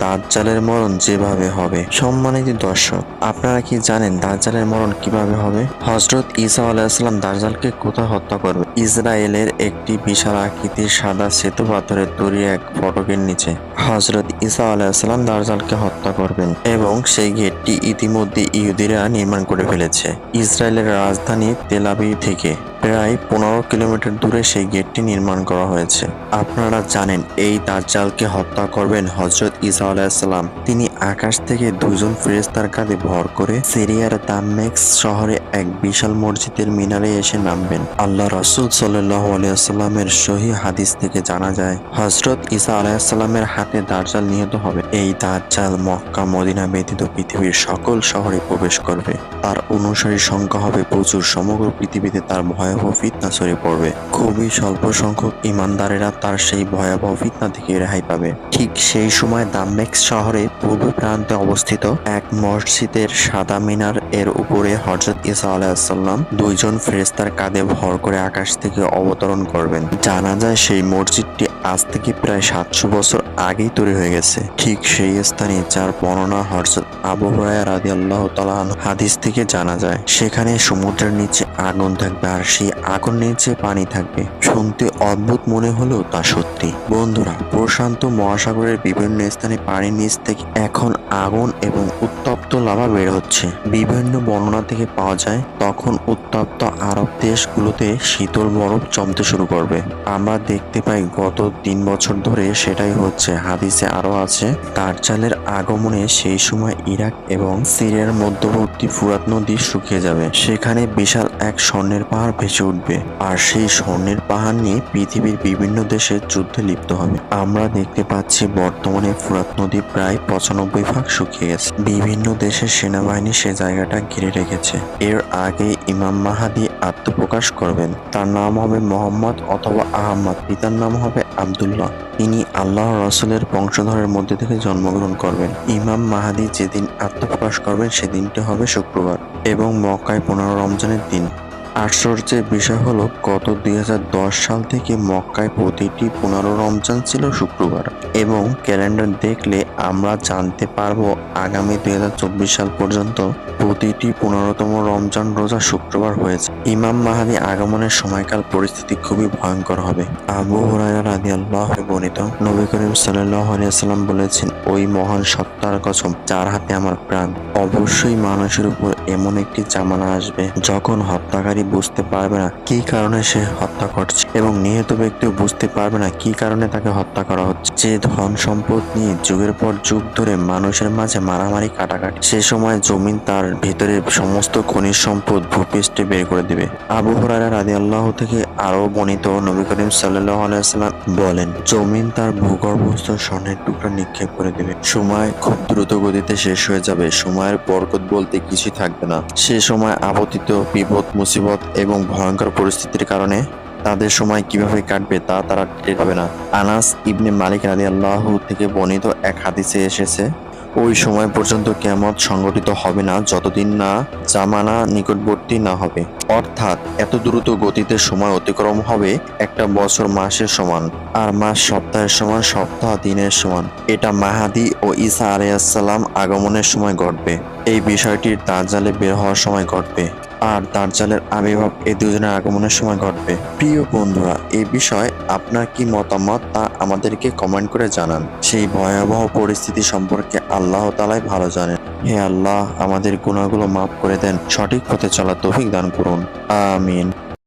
দাজ্জালের মরণ যেভাবে হবে, সম্মানিত দর্শক, আপনারা কি জানেন দাজ্জালের মরণ কীভাবে হবে? হজরত ঈসা আলাইসাল্লাম দাজ্জালকে কোথায় হত্যা করবে? ইসরায়েলের একটি বিশাল আকৃতির সাদা সেতু পাথরের তৈরি এক ফটকের নিচে। হজরত ঈসা আলাইসাল্লাম দাজ্জালকে হত্যা করবেন এবং সেই গেটটি ইতিমধ্যে ইহুদিরা নির্মাণ করে ফেলেছে। ইসরায়েলের রাজধানী তেলাবি থেকে। প্রায় পনেরো কিলোমিটার দূরে সেই গেটটি নির্মাণ করা হয়েছে। আপনারা জানেন, এই দাজ্জালকে হত্যা করবেন হজরত ঈসা আলাইসাল্লাম তিনি আকাশ থেকে দুজন ফেরেস্তার কাঁধে ভর করে সিরিয়ার দামেক্স শহরে এক বিশাল মসজিদের মিনারে এসে নামবেন। আল্লাহ রসুল সাল্লাহ আলিয়াল্লামের সহি হাদিস থেকে জানা যায় হজরত ঈসা আলাইসাল্লামের হাতে দাজ্জাল নিহত হবে। এই দাজ্জাল মক্কা, মদিনা ব্যতীত পৃথিবীর সকল শহরে প্রবেশ করবে। তার অনুসারী সংখ্যা হবে প্রচুর। সমগ্র পৃথিবীতে তার ভয়াবহ ফিতনা ছড়িয়ে পড়বে। খুবই স্বল্প সংখ্যক ইমানদারেরা তার সেই ভয়াবহ ফিতনা থেকে রেহাই পাবে। ঠিক সেই সময় দামেক্স শহরে পূর্ব প্রান্তে অবস্থিত এক মসজিদের সাদা মিনার এর উপরে হজরত ইসা আলাহিসাল্লাম দুইজন ফেরেস্তার কাঁধে ভর করে আকাশ থেকে অবতরণ করবেন। জানা যায় সেই মসজিদটি আজ থেকে প্রায় সাতশো বছর আগেই তৈরি হয়ে গেছে। ঠিক সেই স্থানে যার বর্ণনা হজরত আবু হুরায়রা রাদিয়াল্লাহু তাআলা আনহু হাদিস থেকে জানা যায়। সেখানে সমুদ্রের নিচে আগুন থাকবে আর সেই আগুন নিচে পানি থাকবে। শুনতে অদ্ভুত মনে হলেও তা সত্যি। বন্ধুরা, প্রশান্ত মহাসাগরের বিভিন্ন স্থানে পানির নিচ থেকে এখন আগুন এবং উত্তপ্ত লাভা বের হচ্ছে। বিভিন্ন বর্ণনা থেকে পাওয়া যায়, তখন উত্তপ্ত আরব দেশগুলোতে শীতল বরফ জমতে শুরু করবে। আমরা দেখতে পাই গত তিন বছর ধরে সেটাই হচ্ছে। হাদিসে আরও আছে দার্জালের আগমনে সেই সময় ইরাক এবং সিরিয়ার মধ্যবর্তী ফুরাত নদী শুকিয়ে যাবে। সেখানে বিশাল এক স্বর্ণের পাহাড় ভেসে উঠবে। আর সেই স্বর্ণের পাহাড় নিয়ে পৃথিবীর বিভিন্ন দেশে যুদ্ধে লিপ্ত হবে। আমরা দেখতে পাচ্ছি বর্তমানে ফুরাত নদী প্রায় পঁচানব্বই ভাগ শুকিয়ে গেছে। বিভিন্ন দেশের সেনাবাহিনী সে জায়গাটা ঘিরে রেখেছে। এর আগে ইমাম মাহাদি আত্মপ্রকাশ করবেন। তার নাম হবে মোহাম্মদ অথবা আহম্মদ। পিতার নাম হবে আব্দুল্লাহ তিনি আল্লাহ রসুলের বংশধরের মধ্যে থেকে জন্মগ্রহণ করবেন। ইমাম মাহাদি যেদিন আত্মপ্রকাশ করবেন, সেদিনটি হবে শুক্রবার এবং মক্কায় পনেরো রমজানের দিন। আশ্চর্যের বিষয় হলো, গত দুই হাজার দশ সাল থেকে মক্কায় প্রতিটি পনেরো রমজান ছিল শুক্রবার এবং ক্যালেন্ডার দেখলে আমরা জানতে পারব আগামী দু হাজার চব্বিশ সাল পর্যন্ত প্রতিটি পনেরোতম রমজান রোজা শুক্রবার হয়েছে। ইমাম মাহাদি আগমনের সময়কাল পরিস্থিতি খুবই ভয়ঙ্কর হবে। আবু হুরায়রা রাদি আল্লাহ বর্ণিত, নবী করিম আলিয়াল্লাম বলেছেন, ওই মহান সত্তার কসম, যার হাতে আমার প্রাণ, অবশ্যই মানুষের উপর এমন একটি জামানা আসবে যখন হত্যাকারী বুঝতে পারবে না কি কারণে সে হত্যা করছে এবং নিহত ব্যক্তিও বুঝতে পারবে না কি কারণে তাকে হত্যা করা হচ্ছে। যে ধন সম্পদ নিয়ে যুগের পর যুগ ধরে মানুষের মাঝে মারামারি কাটাকাটি, সে সময় জমিন তার ভেতরে সমস্ত খনিজ সম্পদ, ভূপৃষ্ঠে বের করে দিবে। আবু হরারা রাজি আল্লাহ থেকে আরও বর্ণিত নবী করিম সাল্লাহ আলাইসাল্লাম বলেন, জমিন তার ভূগর্ভস্থ স্বর্ণের টুকরা নিক্ষেপ করে দেবে। সময় খুব দ্রুত গতিতে শেষ হয়ে যাবে। সময়ের বরকত বলতে কিছুই থাকবে না। সে সময় আপতিত বিপদ, মুসিবত এবং ভয়ঙ্কর পরিস্থিতির কারণে তাদের সময় কীভাবে কাটবে তা তারা টের পাবে না। আনাস ইবনে মালিক রাজি আল্লাহ থেকে বর্ণিত এক হাদিসে এসেছে, ওই সময় পর্যন্ত কেমত সংগঠিত হবে না, যতদিন না জামানা নিকটবর্তী না হবে। অর্থাৎ এত দ্রুত গতিতে সময় অতিক্রম হবে একটা বছর মাসের সমান আর মাস সপ্তাহের সমান, সপ্তাহ দিনের সমান। এটা মাহাদি ও ইসা ঈসা আলাইসাল্লাম আগমনের সময় ঘটবে। এই বিষয়টির দাজ্জালে বের হওয়ার সময় ঘটবে। আর দার্জালের আবির্ভাব এই দুজনের আগমনের সময় ঘটবে। প্রিয় বন্ধুরা এই বিষয়ে আপনার কি মতামত তা আমাদেরকে কমেন্ট করে জানান। সেই ভয়াবহ পরিস্থিতি সম্পর্কে আল্লাহ তালাই ভালো জানেন। হে আল্লাহ, আমাদের গুণাগুলো মাফ করে দেন, সঠিক পথে চলার তৌফিক দান করুন। আমিন।